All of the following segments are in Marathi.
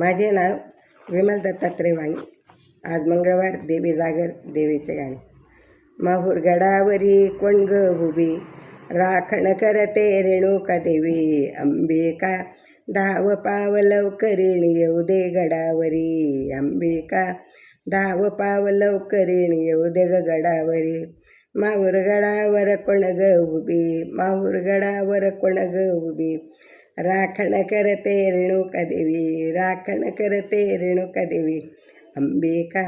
माझे नाव विमल दत्तात्रय वाणी आज मंगळवार देवी जागर देवीचे गाणे. माहूर गडावरी कोण ग उभी राखण करते रेणुका देवी अंबिका. धाव पाव लवकरीण येऊ दे गडावरी अंबिका. धाव पाव लवकरीण येऊ दे ग गडावरी. माहूर गडावर कोण ग उभी माहूर गडावर कोण ग उभी राखण करते रेणुका देवी राखण करते रेणुका देवी अंबिका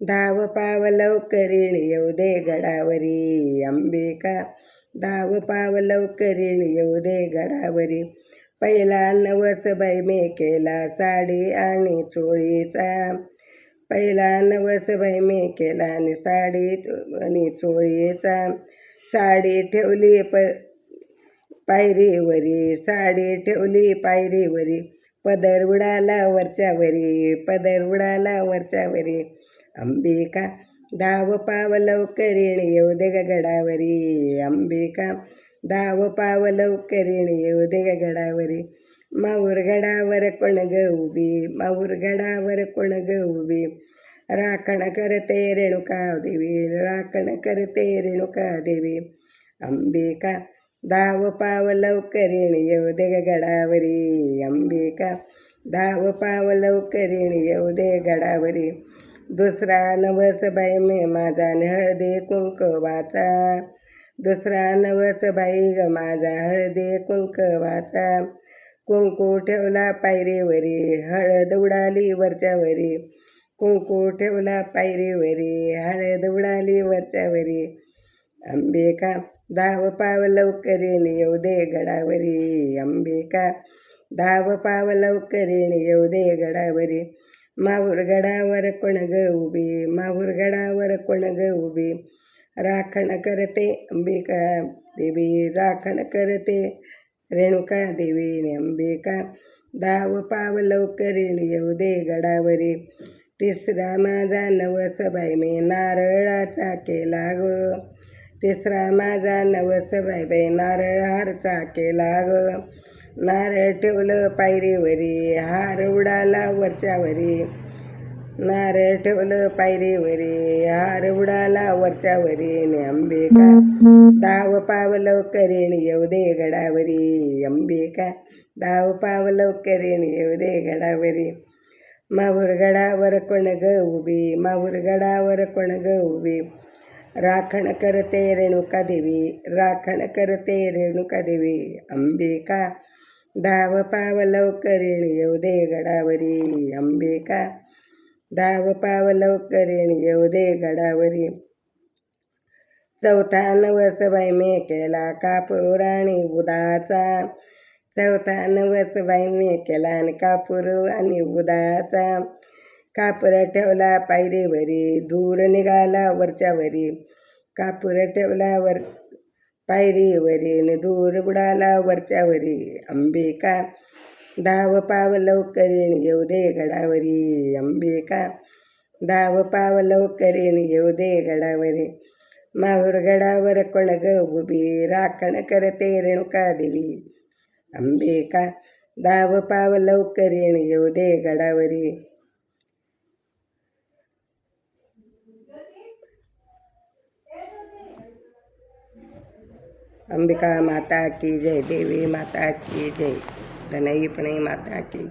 धाव पाव लवकरीण येऊ दे गडावरी. अंबिका धाव पाव लवकरीण येऊ दे गडावरी. पहिला नवस बाई मे केला साडी आणि चोळीचा. पहिला नवस बाई मे केला आणि साडी आणि चोळीचा. साडी ठेवली प पायरीवरी साडी ठेवली पायरीवरी पदर उडाला वरच्यावरी पदर उडाला वरच्यावरी अंबिका धाव पाव लवकरीण येऊ दे ग गडावरी. अंबिका धाव पाव लवकरीण येऊ दे ग गडावरी. माऊर गडावर कोण ग उभी माऊर गडावर कोण ग उभी. राखण करते रेणुका देवी राखण करते रेणुका देवी. अंबिका धाव पाव लवकरीण येऊ दे ग गडावरी अंबिका धाव पाव लवकरीण येऊ दे गडावरी दुसरा नवस बाई मे माझा न हळदे कुंकवाचा दुसरा नवस बाई ग माझा हळदे कुंकवाचा कुंकू ठेवला पायरीवरी हळद उडाली वरच्यावरी कुंकू ठेवला पायरीवरी हळद उडाली वरच्यावरी अंबिका धाव पाव लवकरीण येऊ दे गडावरी अंबिका धाव पाव लवकरीण येऊ दे गडावरी माहूर गडावर कोण ग उभी माहूर गडावर कोण ग उभी राखण करते अंबिका देवी राखण करते रेणुका देवी अंबिका धाव पाव लवकरीण येऊ दे गडावरी तिसरा माझा नवस बाई मी नारळाचा केला ग तिसरा माझा नवस बाई बाई नारळ हारचा केला ग. नारळ ठेवलं पायरीवरी हार उडाला वरच्यावरी. नारळ ठेवलं पायरीवरी हार उडाला वरच्यावरी. अंबिका दाव पावलं लवकरीण येऊ दे गडावरी. अंबिका दाव पावलं लवकरीण येऊ दे गडावरी. माहूर गडावर कोण ग उभी माहूर गडावर कोण ग उभी. राखण करते रेणुका देवी राखण करते रेणुका देवी अंबिका धाव पाव लवकरीण येऊ दे गडावरी. अंबिका धाव पाव लवकरीण येऊ दे गडावरी. चौथा नवस बाई मे केला कापूर आणि उदाचा. चौथा नवस बाई मे केला आणि कापूर आणि उदाचा. कापूर ठेवला पायरीवरी धूर निघाला वरच्यावरी कापूर ठेवला वर पायरीवरी आणि धूर बुडाला वरच्यावरी अंबिका धाव पाव लवकरीण येऊ दे गडावरी. अंबिका धाव पाव लवकरीण येऊ दे गडावरी. माहूर गडावर कोणग उभी? राखण करते रेणुका देवी. अंबिका धाव पाव लवकरीण येऊ दे गडावरी. અંબિકા માતા કી જય દેવી માતા કી જય. ધનૈપણી માતા કી